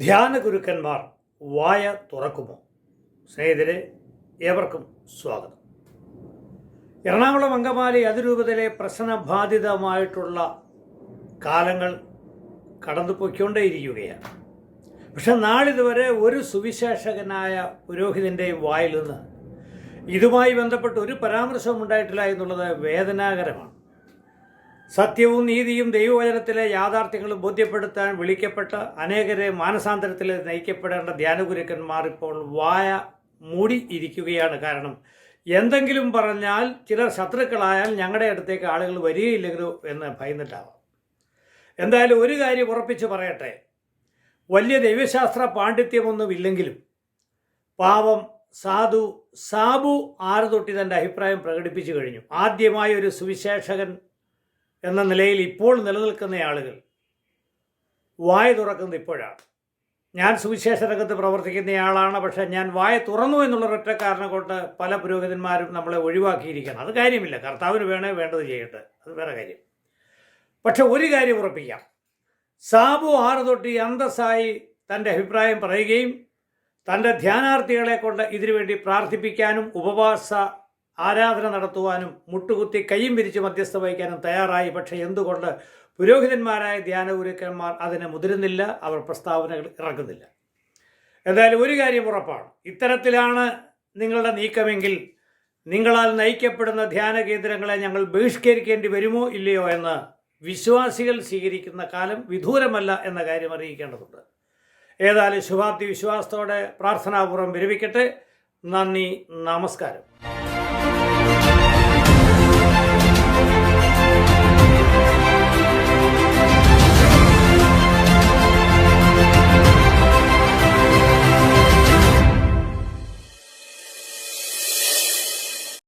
ധ്യാന ഗുരുക്കന്മാർ വായ തുറക്കുമോ? സ്നേഹിതരെ ഏവർക്കും സ്വാഗതം. എറണാകുളം അങ്കമാലി അതിരൂപതയിലെ പ്രശ്നബാധിതമായിട്ടുള്ള കാലങ്ങൾ കടന്നുപോയിക്കൊണ്ടേയിരിക്കുകയാണ്. പക്ഷെ നാളിതുവരെ ഒരു സുവിശേഷകനായ പുരോഹിതന്റെയും വായിൽ നിന്ന് ഇതുമായി ബന്ധപ്പെട്ട് ഒരു പരാമർശവും ഉണ്ടായിട്ടില്ല എന്നുള്ളത് വേദനാകരമാണ്. സത്യവും നീതിയും ദൈവവചനത്തിലെ യാഥാർത്ഥ്യങ്ങളും ബോധ്യപ്പെടുത്താൻ വിളിക്കപ്പെട്ട അനേകരെ മാനസാന്തരത്തിൽ നയിക്കപ്പെടേണ്ട ധ്യാനഗുരുക്കന്മാർ ഇപ്പോൾ വായ മൂടി ഇരിക്കുകയാണ്. കാരണം എന്തെങ്കിലും പറഞ്ഞാൽ ചിലർ ശത്രുക്കളായാൽ ഞങ്ങളുടെ അടുത്തേക്ക് ആളുകൾ വരികയില്ലെങ്കിലോ എന്ന് ഭയന്നിട്ടാവാം. എന്തായാലും ഒരു കാര്യം ഉറപ്പിച്ച് പറയട്ടെ. വലിയ ദൈവശാസ്ത്ര പാണ്ഡിത്യമൊന്നും ഇല്ലെങ്കിലും പാവം സാധു സാബു ആറ് തൊട്ടി തന്റെ അഭിപ്രായം പ്രകടിപ്പിച്ചു കഴിഞ്ഞു. ആദ്യമായി ഒരു സുവിശേഷകൻ എന്ന നിലയിൽ ഇപ്പോൾ നിലനിൽക്കുന്ന ആളുകൾ വായ തുറക്കുന്നത് ഇപ്പോഴാണ്. ഞാൻ സുവിശേഷ രംഗത്ത് പ്രവർത്തിക്കുന്നയാളാണ് പക്ഷെ ഞാൻ വായ തുറന്നു എന്നുള്ള ഒറ്റ കാരണം കൊണ്ട് പല പുരോഹിതന്മാരും നമ്മളെ ഒഴിവാക്കിയിരിക്കണം. അത് കാര്യമില്ല. കർത്താവിന് വേണേ വേണ്ടത് ചെയ്യട്ടെ. അത് വേറെ കാര്യം. പക്ഷെ ഒരു കാര്യം ഉറപ്പിക്കാം. സാബു ആറ് തൊട്ടി അന്തസ്സായി തന്റെ അഭിപ്രായം പറയുകയും തന്റെ ധ്യാനാർത്ഥികളെ കൊണ്ട് ഇതിനുവേണ്ടി പ്രാർത്ഥിപ്പിക്കാനും ഉപവാസ ആരാധന നടത്തുവാനും മുട്ടുകുത്തി കൈയും പിരിച്ച് മധ്യസ്ഥ വഹിക്കാനും തയ്യാറായി. പക്ഷേ എന്തുകൊണ്ട് പുരോഹിതന്മാരായ ധ്യാനഗുരുക്കന്മാർ അതിനെ മുതിരുന്നില്ല? അവർ പ്രസ്താവനകൾ ഇറക്കുന്നില്ല. എന്തായാലും ഒരു കാര്യം ഉറപ്പാണ്. ഇത്തരത്തിലാണ് നിങ്ങളുടെ നീക്കമെങ്കിൽ നിങ്ങളാൽ നയിക്കപ്പെടുന്ന ധ്യാന കേന്ദ്രങ്ങളെ ഞങ്ങൾ ബഹിഷ്കരിക്കേണ്ടി വരുമോ ഇല്ലയോ എന്ന് വിശ്വാസികൾ സ്വീകരിക്കുന്ന കാലം വിദൂരമല്ല എന്ന കാര്യം അറിയിക്കേണ്ടതുണ്ട്. ഏതായാലും ശുഭാപ്തി വിശ്വാസത്തോടെ പ്രാർത്ഥനാപൂർവം വിരമിക്കട്ടെ. നന്ദി നമസ്കാരം.